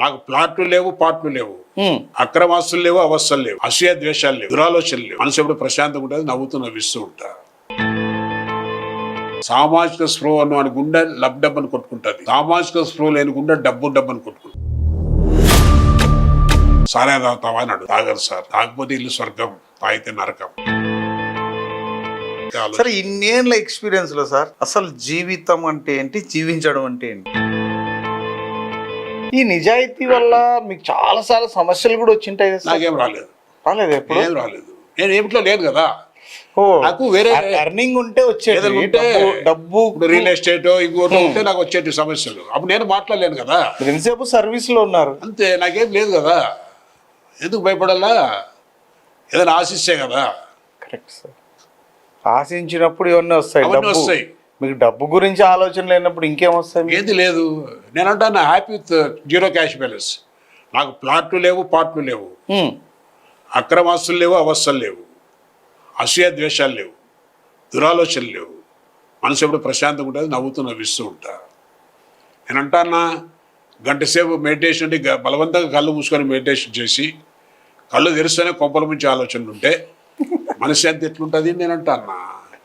నాకు ప్లాట్లు లేవు పాటలు లేవు. అక్రమాస్తులు లేవు అవస్థలు లేవు. అసూయ ద్వేషాలు లేవు దురాలోచనలు లేవు. మనసు ఎప్పుడు ప్రశాంతంగా ఉంటుంది నవ్వుతూ నవ్విస్తూ ఉంటా. సామాజిక స్పృహ వాడి గుండె లబ్ డబ్బని కొట్టుకుంటుంది. సామాజిక స్పృహ లేని గుండె డబ్బు డబ్బని కొట్టుకుంటుంది. సారే తాగుతావా అన్నాడు తాగరు సార్. తాగకపోతే ఇల్లు స్వర్గం తాగితే నరకం. సరే ఇన్నేళ్ళ ఎక్స్పీరియన్స్లో సార్ అసలు జీవితం అంటే ఏంటి జీవించడం అంటే ఏంటి? ఈ నిజాయితీ వల్ల మీకు చాలా చాలా సమస్యలు కూడా వచ్చింటాయి కదా సార్? నాకేం రాలేదు. రాలేదు ఎప్పుడు? ఏం రాలేదు. నేను ఏమిట్లో లేదు కదా. ఓ నాకు వేరే ఎర్నింగ్ ఉంటే వచ్చేది. ఏదైనా ఉంటే డబ్బు- డబ్బు. ఇప్పుడు రియల్ ఎస్టేట్ ఇంకోటి ఉంటే నాకు వచ్చేటి సమస్యలు. అప్పుడు నేను మాట్లాడలేను కదా. ఎంతసేపు సర్వీస్లో ఉన్నారు? అంతే నాకేం లేదు కదా. ఎందుకు భయపడాలా? ఏదైనా ఆశిస్తే కదా. Correct sir. ఆశించినప్పుడు ఇవన్నీ వస్తాయి అవన్నీ డబ్బు. వస్తాయి. మీకు డబ్బు గురించి ఆలోచన లేనప్పుడు ఇంకేం వస్తాయి మీకు? ఏది లేదు. నేనంటా నా happy with zero cash balance నాకు ప్లాట్లు లేవు పాటలు లేవు. అక్రమాస్తులు లేవు అవస్థలు లేవు. అసూయ ద్వేషాలు లేవు. దురాలోచనలు లేవు. మనసు ఎప్పుడు ప్రశాంతంగా ఉంటుంది నవ్వుతూ నవ్విస్తూ ఉంటా. నేను అంటానా గంట సేపు మెడిటేషన్ అంటే బలవంతంగా కళ్ళు మూసుకొని మెడిటేషన్ చేసి కళ్ళు తెరిస్తేనే కొంపల నుంచి ఆలోచనలు ఉంటే మనశ్శాంతి ఎట్లుంటుంది? నేను అంటానా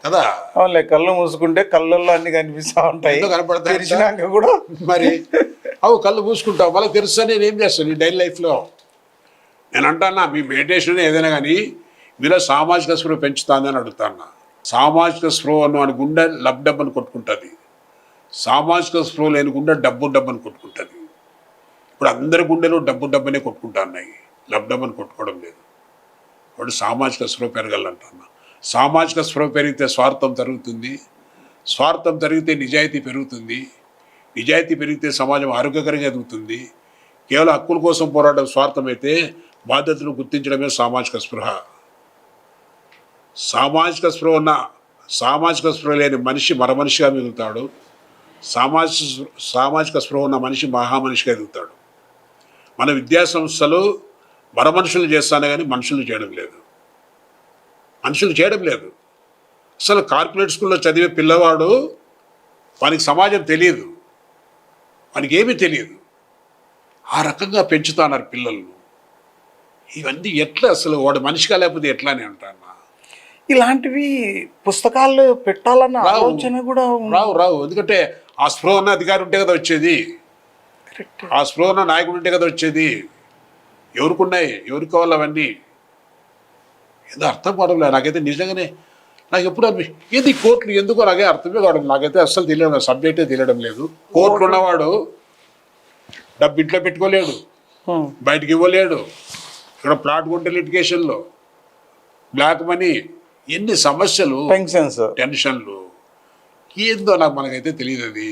కదా? అవునులే కళ్ళు మూసుకుంటే కళ్ళల్లో అన్ని కనిపిస్తా ఉంటాయి. కనపడతాయి? కూడా. మరి అవు కళ్ళు మూసుకుంటావు మళ్ళీ తెరుస్తా నేను ఏం చేస్తాను నీ డైలీ లైఫ్లో నేను అంటానా మీ మెడిటేషన్ ఏదైనా కానీ మీలో సామాజిక స్పృహ పెంచుతుందని అడుగుతాను? సామాజిక స్పృహ వాడి గుండె లబ్ డబ్బని కొట్టుకుంటుంది. సామాజిక స్పృహ లేని గుండె డబ్బు డబ్బని కొట్టుకుంటుంది. ఇప్పుడు అందరి గుండెలు డబ్బు డబ్బనే కొట్టుకుంటున్నాయి. లబ్ డబ్బని కొట్టుకోవడం లేదు. వాడు సామాజిక స్పృహ పెరగాలంటున్నా సామాజిక స్పృహ పెరిగితే స్వార్థం జరుగుతుంది. స్వార్థం జరిగితే నిజాయితీ పెరుగుతుంది. నిజాయితీ పెరిగితే సమాజం ఆరోగ్యకరంగా ఎదుగుతుంది. కేవలం హక్కుల కోసం పోరాటం స్వార్థమైతే బాధ్యతను గుర్తించడమే సామాజిక స్పృహ. సామాజిక స్పృహ ఉన్న సామాజిక స్పృహ లేని మనిషి మరమనిషిగా మిగులుతాడు. సామాజిక సామాజిక స్పృహ ఉన్న మనిషి మహామనిషిగా ఎదుగుతాడు. మన విద్యాసంస్థలు మరమనుషులు చేస్తానే కానీ మనుషులు చేయడం లేదు. మనుషులు చేయడం లేదు. అసలు కార్పొరేట్ స్కూల్లో చదివే పిల్లవాడు వానికి సమాజం తెలియదు. వానికి ఏమీ తెలియదు. ఆ రకంగా పెంచుతున్నారు పిల్లలను. ఇవన్నీ ఎట్లా అసలు వాడు మనిషిగా లేకపోతే ఎట్లా అని అంటాను ఇలాంటివి పుస్తకాల్లో పెట్టాలన్న. ఆలోచన కూడా. రావు రావు ఎందుకంటే ఆ స్పృహ ఉన్న అధికారి ఉంటే కదా వచ్చేది. ఆ స్పృహ ఉన్న నాయకుడు ఉంటే కదా వచ్చేది. ఎవరికి ఉన్నాయి ఎవరికి కావాలి అవన్నీ. ఏదో అర్థం కావడం నాకైతే నిజంగానే నాకు ఎప్పుడు అనిపి ఏది కోర్టులు ఎందుకో నాకే అర్థమే కావడం నాకైతే అస్సలు తెలియడం సబ్జెక్టే తెలియడం లేదు. కోర్టులు ఉన్నవాడు డబ్బు ఇంట్లో పెట్టుకోలేడు. బయటికి ఇవ్వలేడు. ఇక్కడ ప్లాట్ కొంటే లిటిగేషన్లో. బ్లాక్ మనీ ఎన్ని సమస్యలు పెన్షన్స్. టెన్షన్లు. ఏందో నాకు మనకైతే తెలియదు అది